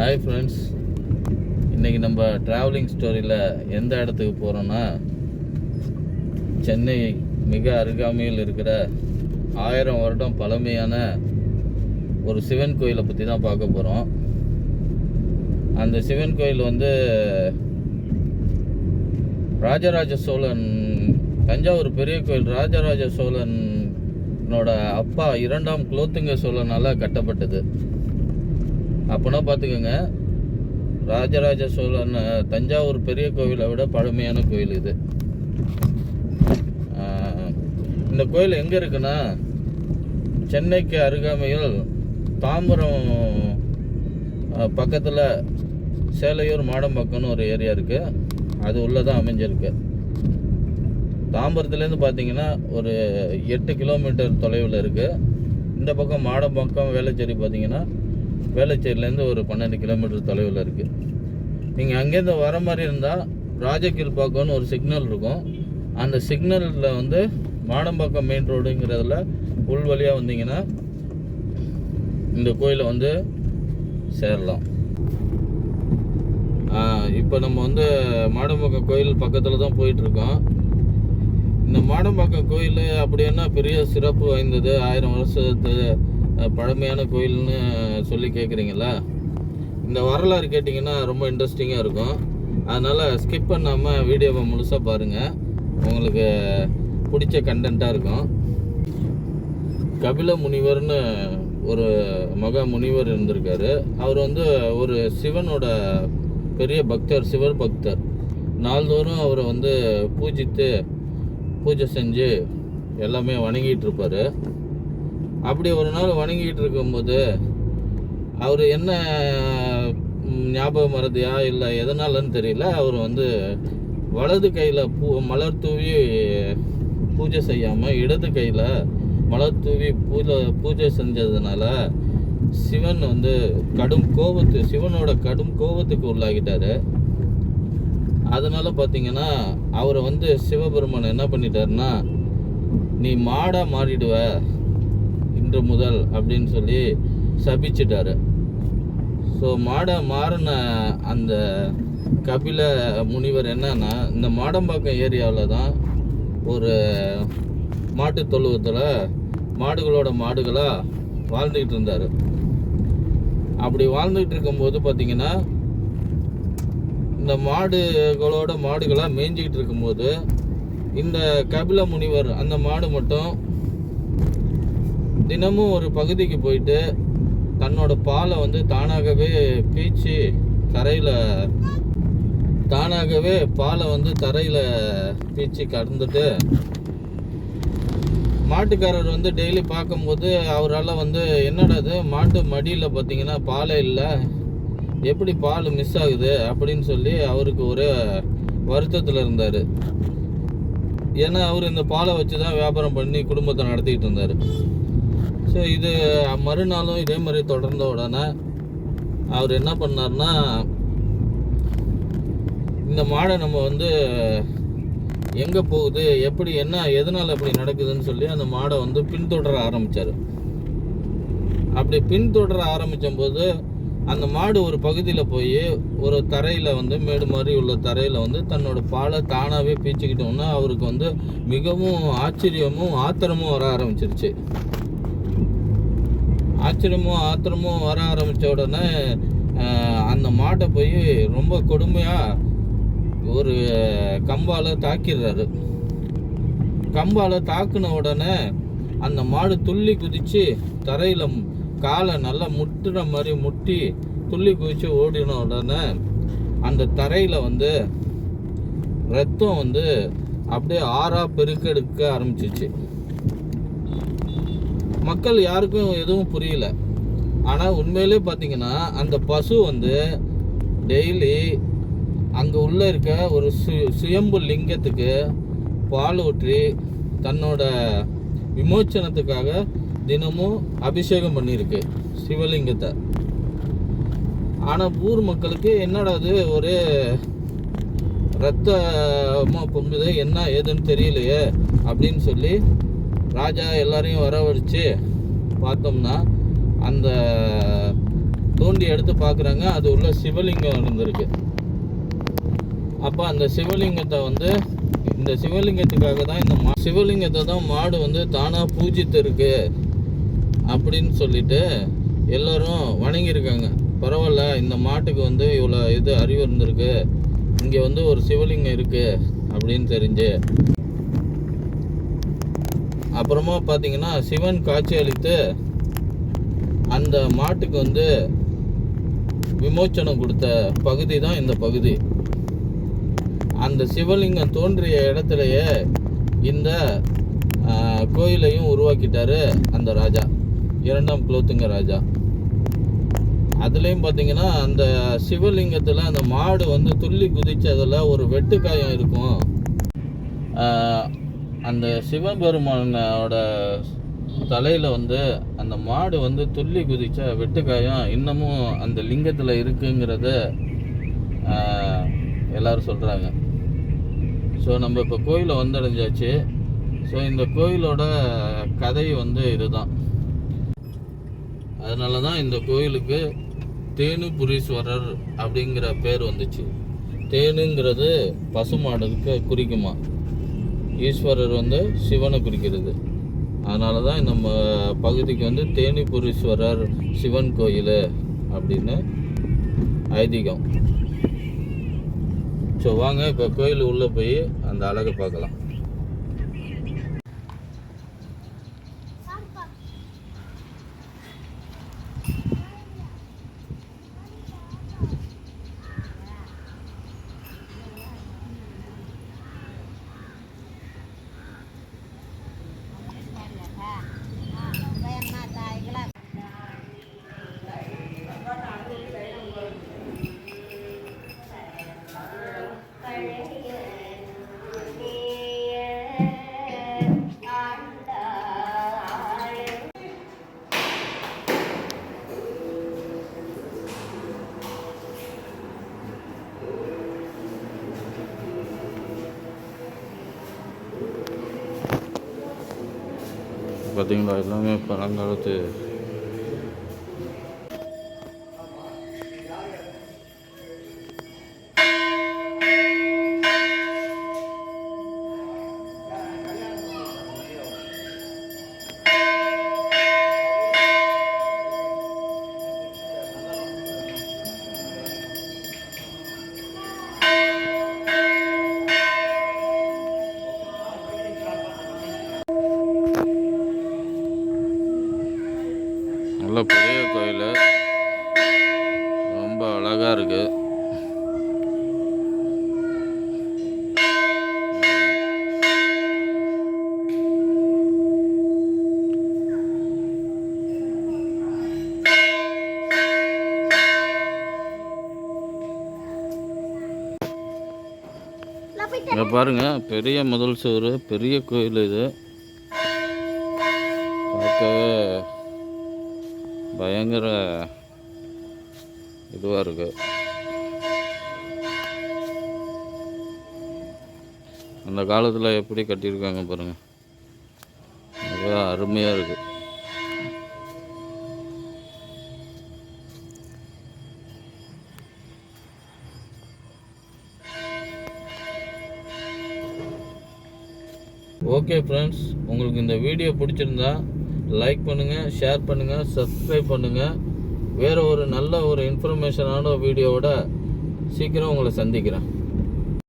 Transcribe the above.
Hi friends இன்றைக்கி நம்ம travelling ஸ்டோரியில் எந்த இடத்துக்கு போகிறோன்னா சென்னை மிக அருகாமையில் இருக்கிற ஆயிரம் வருடம் பழமையான ஒரு சிவன் கோயிலை பற்றி தான் பார்க்க போகிறோம் அந்த சிவன் கோயில் வந்து ராஜராஜ சோழன் தஞ்சாவூர் பெரிய கோயில் ராஜராஜ சோழனோட அப்பா இரண்டாம் குலோத்துங்க சோழனால் கட்டப்பட்டது. அப்போனா பார்த்துக்கோங்க ராஜராஜ சோழன் தஞ்சாவூர் பெரிய கோவிலை விட பழமையான கோயில் இது. இந்த கோயில் எங்கே இருக்குன்னா சென்னைக்கு அருகாமையில் தாம்பரம் பக்கத்தில் சேலையூர் மாடம்பாக்கம்னு ஒரு ஏரியா இருக்குது அது உள்ளே தான் அமைஞ்சிருக்கு. தாம்பரத்துலேருந்து பார்த்தீங்கன்னா ஒரு எட்டு கிலோமீட்டர் தொலைவில் இருக்குது இந்த பக்கம் மாடம்பாக்கம் வேளச்சேரி பார்த்தீங்கன்னா வேளச்சேரியிலேருந்து ஒரு பன்னெண்டு கிலோமீட்டர் தொலைவில் இருக்குது நீங்கள் அங்கேருந்து வர மாதிரி இருந்தால் ராஜகீழ்பாக்கம்னு ஒரு சிக்னல் இருக்கும். அந்த சிக்னலில் வந்து மாடம்பாக்கம் மெயின் ரோடுங்கிறதுல உள் வழியாக வந்தீங்கன்னா இந்த கோயிலை வந்து சேரலாம். இப்போ நம்ம வந்து மாடம்பாக்கம் கோயில் பக்கத்தில் தான் போயிட்டுருக்கோம். இந்த மாடம்பாக்கம் கோயில் அப்படி என்ன பெரிய சிறப்பு வாய்ந்தது? ஆயிரம் வருஷத்து பழமையான கோயில்னு சொல்லி கேட்குறீங்களா இந்த வரலாறு கேட்டிங்கன்னா ரொம்ப இன்ட்ரெஸ்டிங்காக இருக்கும். அதனால் ஸ்கிப் பண்ணாமல் வீடியோவை முழுசாக பாருங்கள் உங்களுக்கு பிடிச்ச கண்டென்ட்டாக இருக்கும். கபில முனிவர்னு ஒரு மகா முனிவர் இருந்திருக்காரு. அவர் வந்து ஒரு சிவனோட பெரிய பக்தர் சிவர் பக்தர். நாள்தோறும் அவரை வந்து பூஜித்து பூஜை செஞ்சு எல்லாமே வணங்கிட்டு இருப்பார். அப்படி ஒரு நாள் வணங்கிட்டு இருக்கும்போது அவர் என்ன ஞாபகம் ஞாபக மறதியா இல்லை எதனாலன்னு தெரியல. அவர் வந்து வலது கையில் பூ மலர் தூவி பூஜை செய்யாமல் இடது கையில் மலர் தூவி பூஜை பூஜை செஞ்சதுனால சிவன் வந்து கடும் கோபத்து சிவனோட கடும் கோபத்துக்கு உள்ளாகிட்டாரு. அதனால் பார்த்தீங்கன்னா அவரை வந்து சிவபெருமான் என்ன பண்ணிட்டாருன்னா நீ மாடாக மாறிடுவ. இன்று முதல் அப்படின்னு சொல்லி சபிச்சிட்டாரு. ஸோ மாடை மாறின அந்த கபில முனிவர் என்னன்னா இந்த மாடம்பாக்கம் ஏரியாவில் தான் ஒரு மாட்டு தொழுவத்தில் மாடுகளோட மாடுகளாக வாழ்ந்துக்கிட்டு இருந்தார். அப்படி வாழ்ந்துக்கிட்டு இருக்கும்போது பார்த்தீங்கன்னா இந்த மாடுகளோட மாடுகளாக மேய்ஞ்சிக்கிட்டு இருக்கும்போது இந்த கபில முனிவர் அந்த மாடு மட்டும் தினமும் ஒரு பகுதிக்கு போயிட்டு தன்னோட பாலை வந்து தானாகவே பீச்சு தரையில் தானாகவே பாலை வந்து தரையில் பீச்சு கடந்துட்டு மாட்டுக்காரர் வந்து டெய்லி பார்க்கும்போது அவரால் வந்து என்னடா இது மாட்டு மடியில் பார்த்தீங்கன்னா பாலே இல்லை எப்படி பால் மிஸ் ஆகுது அப்படின்னு சொல்லி அவருக்கு ஒரு வருத்தத்தில் இருந்தார். ஏன்னா அவர் இந்த பாலை வச்சு தான் வியாபாரம் பண்ணி குடும்பத்தை நடத்திக்கிட்டு இருந்தார். ஸோ இது மறுநாளும் இதே மாதிரி தொடர்ந்த உடனே அவர் என்ன பண்ணார்னா இந்த மாடை நம்ம வந்து எங்கே போகுது எப்படி என்ன எதனால் இப்படி நடக்குதுன்னு சொல்லி அந்த மாடை வந்து பின்தொடர ஆரம்பித்தார் அப்படி பின்தொடர ஆரம்பித்த போது அந்த மாடு ஒரு பகுதியில் போய் ஒரு தரையில் வந்து மேடு மாதிரி உள்ள தரையில் வந்து தன்னோட பாலை தானாகவே பீச்சிக்கிட்டோன்னா அவருக்கு வந்து மிகவும் ஆச்சரியமும் ஆத்திரமும் வர ஆரம்பிச்சிருச்சு. ஆச்சரியமும் ஆத்திரமும் வர ஆரம்பித்த உடனே அந்த மாட்டை போய் ரொம்ப கொடுமையாக ஒரு கம்பால் தாக்கிடுறாரு. கம்பால் தாக்குன உடனே அந்த மாடு துள்ளி குதித்து தரையில் காலை நல்லா முட்டுற மாதிரி முட்டி துள்ளி குதித்து ஓடின உடனே அந்த தரையில் வந்து ரத்தம் வந்து அப்படியே ஆறாக பெருக்கெடுக்க ஆரம்பிச்சிச்சு. மக்கள் யாருக்கும் எதுவும் புரியல. ஆனால் உண்மையிலே பார்த்தீங்கன்னா அந்த பசு வந்து டெய்லி அங்கே உள்ளே இருக்க ஒரு சு சுயம்பு லிங்கத்துக்கு பால் ஊற்றி தன்னோட விமோச்சனத்துக்காக தினமும் அபிஷேகம் பண்ணியிருக்கு சிவலிங்கத்தை. ஆனால் ஊர் மக்களுக்கு என்னடா அது ஒரு ரத்தமாக பொங்குது என்ன ஏதுன்னு தெரியலையே அப்படின்னு சொல்லி ராஜா எல்லாரையும் வரவழைச்சு பார்த்தோம்னா அந்த தோண்டி எடுத்து பார்க்குறாங்க அது உள்ள சிவலிங்கம் இருந்திருக்கு. அப்போ அந்த சிவலிங்கத்தை வந்து இந்த சிவலிங்கத்துக்காக தான் இந்த மா சிவலிங்கத்தை தான் மாடு வந்து தானாக பூஜித்து இருக்கு அப்படின்னு சொல்லிட்டு எல்லோரும் வணங்கியிருக்காங்க. பரவாயில்ல இந்த மாட்டுக்கு வந்து இவ்வளோ இது அறிவு இருந்திருக்கு. இங்கே வந்து ஒரு சிவலிங்கம் இருக்குது அப்படின்னு தெரிஞ்சு அப்புறமா பார்த்தீங்கன்னா சிவன் காட்சி அளித்து அந்த மாட்டுக்கு வந்து விமோச்சனம் கொடுத்த பகுதி தான் இந்த பகுதி. அந்த சிவலிங்கம் தோன்றிய இடத்துலயே இந்த கோயிலையும் உருவாக்கிட்டாரு அந்த ராஜா. இரண்டாம் குலோத்துங்க ராஜா. அதுலேயும் பார்த்தீங்கன்னா அந்த சிவலிங்கத்தில் அந்த மாடு வந்து துள்ளி குதிச்சதில் ஒரு வெட்டுக்காயம் இருக்கும். அந்த சிவபெருமானோட தலையில் வந்து அந்த மாடு வந்து துள்ளி குதிச்ச வெட்டுக்காயம் இன்னமும் அந்த லிங்கத்தில் இருக்குங்கிறத எல்லாரும் சொல்கிறாங்க ஸோ நம்ம இப்போ கோயிலை வந்தடைஞ்சாச்சு. ஸோ இந்த கோயிலோட கதை வந்து இதுதான். அதனால தான் இந்த கோயிலுக்கு தேனுபுரீஸ்வரர் அப்படிங்கிற பேர் வந்துச்சு. தேனுங்கிறது பசுமாடுக்கு குறிக்குமா? ஈஸ்வரர் வந்து சிவனை குறிக்கிறது. அதனால தான் நம்ம பகுதிக்கு வந்து தேனிபுரீஸ்வரர் சிவன் கோயில் அப்படின்னு ஐதீகம். ஸோ வாங்க இப்போ கோயில் உள்ளே போய் அந்த அழகை பார்க்கலாம். பார்த்தீங்களா எல்லாமே பழங்காலத்து நல்ல பெரிய கோயில். ரொம்ப அழகாக இருக்கு. இங்கே பாருங்க பெரிய முதல் சுவர் பெரிய கோயில் இது. பயங்கர இதுவாக இருக்கு. அந்த காலத்தில் எப்படி கட்டியிருக்காங்க பாருங்க. மிக அருமையாக இருக்கு. ஓகே ஃப்ரெண்ட்ஸ் உங்களுக்கு இந்த வீடியோ பிடிச்சிருந்தா லைக் பண்ணுங்கள் ஷேர் பண்ணுங்கள் சப்ஸ்கிரைப் பண்ணுங்கள் வேறு ஒரு நல்ல ஒரு இன்ஃபர்மேஷனான வீடியோவோட சீக்கிரம் உங்களை சந்திக்கிறேன்.